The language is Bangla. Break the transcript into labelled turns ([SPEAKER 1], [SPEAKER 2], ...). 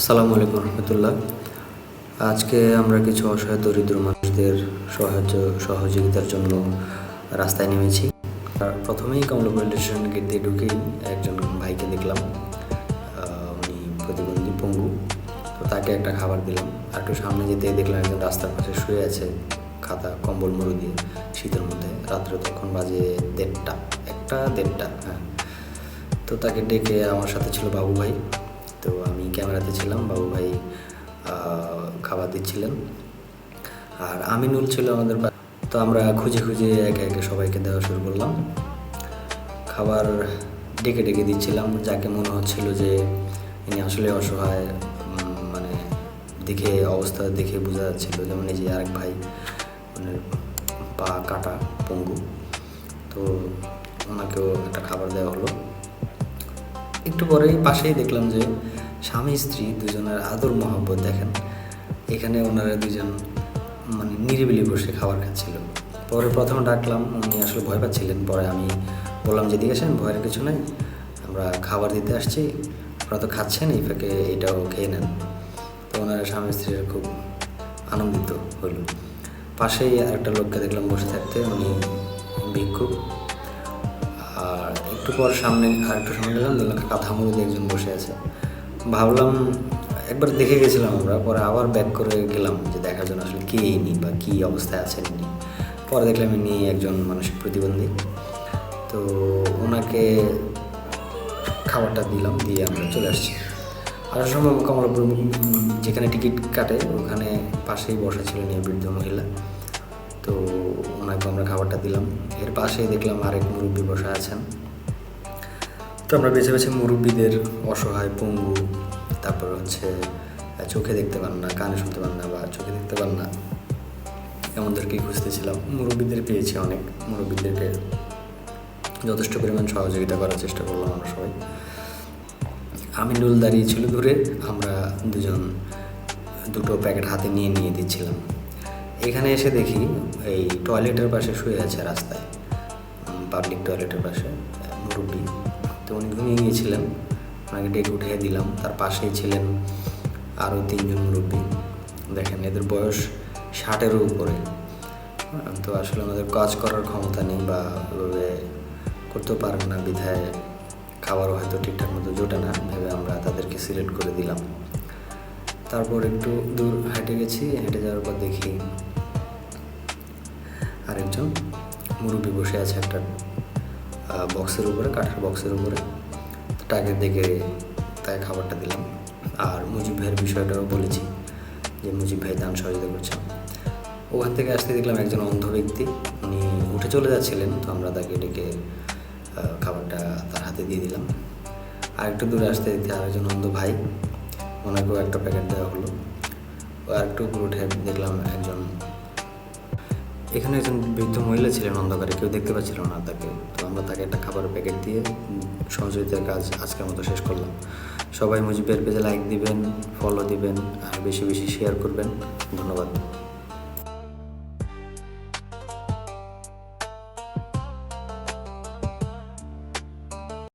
[SPEAKER 1] আসসালামু আলাইকুম রহমতুল্লাহ। আজকে আমরা কিছু অসহায় দরিদ্র মানুষদের সাহায্য, সহযোগিতার জন্য রাস্তায় নেমেছি। প্রথমেই কমলাপুর স্টেশন দিয়ে ঢুকেই একজন ভাইকে দেখলাম। উনি প্রতিবন্ধী পঙ্গু। তো তাকে একটা খাবার দিলাম। আর একটু সামনে যেতে দেখলাম একজন রাস্তার পাশে শুয়ে আছে খাতা, কম্বল, মুড়ি দিয়ে। শীতের মধ্যে, রাত্রে তখন বাজে দেড়টা, একটা দেড়টা হ্যাঁ। তো তাকে ডেকে আমার সাথে ছিল বাবু ভাই তো ক্যামেরাতে ছিলাম, বাবু ভাই খাবার দিচ্ছিলেন। আর আমিনুল ছিল আমাদের তো আমরা খুঁজে খুঁজে একে একে সবাইকে দেওয়া শুরু করলাম। খাবার ডেকে ডেকে দিচ্ছিলাম, যাকে মনে হচ্ছিল যে ইনি আসলে অসহায় মানে দেখে, অবস্থা দেখে বোঝা যাচ্ছিল যেমন যে আরেক ভাই মানে পা কাটা পঙ্গু। তো ওনাকেও একটা খাবার দেওয়া হলো। একটু পরেই পাশেই দেখলাম যে স্বামী, স্ত্রী দুজনের আদর মহব্বত, দেখেন। এখানে ওনারা দুজন মানে নিরিবিলি বসে খাবার খাচ্ছিল। পরে প্রথমে ডাকলাম, উনি আসলে ভয় পাচ্ছিলেন। পরে আমি বললাম যে আসেন, ভয়ের কিছু নাই। আমরা খাবার দিতে আসছি। আপনারা তো খাচ্ছেন এই ফাঁকে এটাও খেয়ে নেন। তো ওনারা স্বামী স্ত্রীরা খুব আনন্দিত হইল। পাশেই আরেকটা লোককে দেখলাম বসে থাকতে। উনি ভিক্ষুক। একটু পর সামনে আর একটু সামনে গেলাম, দেখলাম একটা কাঁথা মুড়িতে একজন বসে আছে। ভাবলাম একবার দেখে গেছিলাম আমরা, পরে আবার ব্যাক করে গেলাম যে দেখার জন্য আসলে কে ইনি বা কী অবস্থায় আছেন ইনি। পরে দেখলাম ইনি একজন মানসিক প্রতিবন্ধী। তো ওনাকে খাবারটা দিলাম, দিয়ে আমরা চলে আসছি। আসার সময় কমলাপুর যেখানে টিকিট কাটে, ওখানে পাশেই বসা ছিলেন এই বৃদ্ধ মহিলা। তো ওনাকে আমরা খাবারটা দিলাম। এর পাশেই দেখলাম আরেক মুরব্বী বসা আছেন। তো আমরা বেছে বেছে মুরব্বীদের অসহায় পঙ্গু, তারপর হচ্ছে চোখে দেখতে পান না, কানে শুনতে পান না বা চোখে দেখতে পান না এমনদেরকেই খুঁজতেছিলাম। মুরব্বীদের পেয়েছি অনেক, মুরব্বীদেরকে যথেষ্ট পরিমাণ সহযোগিতা করার চেষ্টা করলাম আমরা সবাই। আমিনুল দাঁড়িয়ে ছিল দূরে, আমরা দুজন দুটো প্যাকেট হাতে নিয়ে নিয়ে দিচ্ছিলাম। এখানে এসে দেখি, এই টয়লেটের পাশে শুয়ে আছে রাস্তায় পাবলিক টয়লেটের পাশে মুরব্বী। তো উনি ঘুমিয়ে গিয়েছিলেন। ওনাকে ডেকে উঠিয়ে দিলাম। তার পাশেই ছিলেন আরও তিনজন মুরব্বী। দেখেন, এদের বয়স ষাটেরও উপরে। তো আসলে আমাদের কাজ করার ক্ষমতা নেই বা ওইভাবে করতেও পারেন না। বিধায় খাবারও হয়তো ঠিকঠাক মতো জোটে না। ভেবে আমরা তাদেরকে সিলেক্ট করে দিলাম। তারপর একটু দূর হেঁটে গেছি। হেঁটে যাওয়ার পর দেখি আরেকজন মুরব্বী বসে আছে একটা বক্সের উপরে কাঠের বক্সের উপরে। তাকে দেখে তাকে খাবারটা দিলাম। আর মুজিব ভাইয়ের বিষয়টাও বলেছি যে মুজিব ভাই দান সহযোগিতা করছেন ওখান থেকে আসতে দেখলাম একজন অন্ধ ব্যক্তি। উনি উঠে চলে যাচ্ছিলেন, তো আমরা তাকে ডেকে খাবারটা তার হাতে দিয়ে দিলাম। আর একটু দূরে আসতে দিতে আরেকজন অন্ধ ভাই, ওনাকেও একটা প্যাকেট দেওয়া হলো। আর একটু উঠে দেখলাম একজন এখানে একজন বৃদ্ধ মহিলা ছিলেন অন্ধকারে, কেউ দেখতে পাচ্ছিল না তাকে। তো আমরা তাকে একটা খাবারের প্যাকেট দিয়ে সহযোগিতার কাজ আজকের মতো শেষ করলাম। সবাই মুজিবের পেজে লাইক দিবেন ফলো দিবেন, আর বেশি বেশি শেয়ার করবেন। ধন্যবাদ।